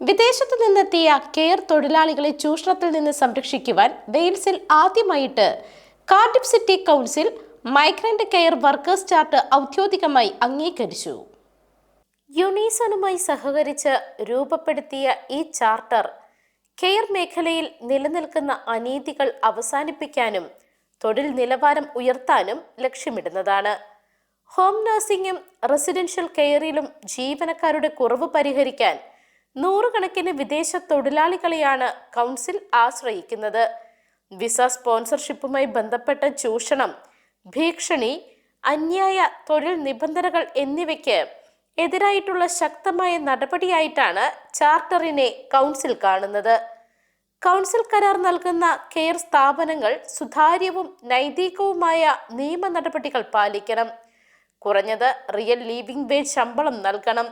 വിദേശത്തു നിന്നെത്തിയ കെയർ തൊഴിലാളികളെ ചൂഷണത്തിൽ നിന്ന് സംരക്ഷിക്കുവാൻ വെയിൽസിൽ ആദ്യമായിട്ട് Cardiff city council migrant care workers charter ഔദ്യോഗികമായി അംഗീകരിച്ചു. യുണീസണുമായി സഹകരിച്ച് രൂപപ്പെടുത്തിയ ഈ ചാർട്ടർ കെയർ മേഖലയിൽ നിലനിൽക്കുന്ന അനീതികൾ അവസാനിപ്പിക്കാനും തൊഴിൽ നിലവാരം ഉയർത്താനും ലക്ഷ്യമിടുന്നതാണ്. ഹോം നഴ്സിംഗും റെസിഡൻഷ്യൽ കെയറിലും ജീവനക്കാരുടെ കുറവ് പരിഹരിക്കാൻ നൂറുകണക്കിന് വിദേശ തൊഴിലാളികളെയാണ് കൗൺസിൽ ആശ്രയിക്കുന്നത്. വിസ സ്പോൺസർഷിപ്പുമായി ബന്ധപ്പെട്ട ചൂഷണം ഭീഷണി അന്യായ തൊഴിൽ നിബന്ധനകൾ എന്നിവയ്ക്ക് എതിരായിട്ടുള്ള ശക്തമായ നടപടിയായിട്ടാണ് ചാർട്ടറിനെ കൗൺസിൽ കാണുന്നത്. കൗൺസിൽ കരാർ നൽകുന്ന കെയർ സ്ഥാപനങ്ങൾ സുതാര്യവും നൈതികവുമായ നിയമ നടപടികൾ പാലിക്കണം. കുറഞ്ഞത് റിയൽ ലീവിംഗ് വേജ് ശമ്പളം നൽകണം.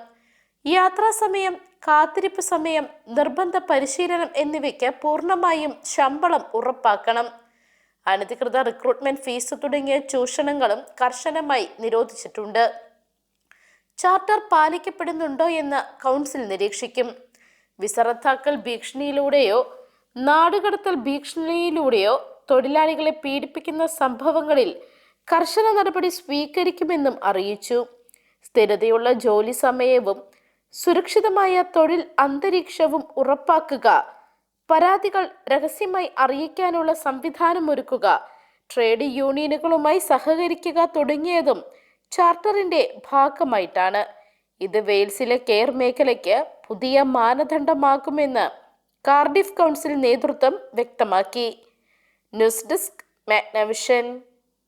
യാത്രാ സമയം കാത്തിരിപ്പ് സമയം നിർബന്ധ പരിശീലനം എന്നിവയ്ക്ക് പൂർണമായും ശമ്പളം ഉറപ്പാക്കണം. അനധികൃത റിക്രൂട്ട്മെന്റ് ഫീസ് തുടങ്ങിയ ചൂഷണങ്ങളും കർശനമായി നിരോധിച്ചിട്ടുണ്ട്. ചാർട്ടർ പാലിക്കപ്പെടുന്നുണ്ടോ എന്ന് കൗൺസിൽ നിരീക്ഷിക്കും. വിസറത്താക്കൽ ഭീഷണിയിലൂടെയോ നാടുകടത്തൽ ഭീഷണിയിലൂടെയോ തൊഴിലാളികളെ പീഡിപ്പിക്കുന്ന സംഭവങ്ങളിൽ കർശന നടപടി സ്വീകരിക്കുമെന്നും അറിയിച്ചു. സ്ഥിരതയുള്ള ജോലി സമയവും സുരക്ഷിതമായ തൊഴിൽ അന്തരീക്ഷവും ഉറപ്പാക്കുക. പരാതികൾ രഹസ്യമായി അറിയിക്കാനുള്ള സംവിധാനമൊരുക്കുക ട്രേഡ് യൂണിയനുകളുമായി സഹകരിക്കുക തുടങ്ങിയതും ചാർട്ടറിന്റെ ഭാഗമായിട്ടാണ്. ഇത് വെയിൽസിലെ കെയർ മേഖലയ്ക്ക് പുതിയ മാനദണ്ഡമാകുമെന്ന് കാർഡിഫ് കൗൺസിൽ നേതൃത്വം വ്യക്തമാക്കി. News desk Magnavision.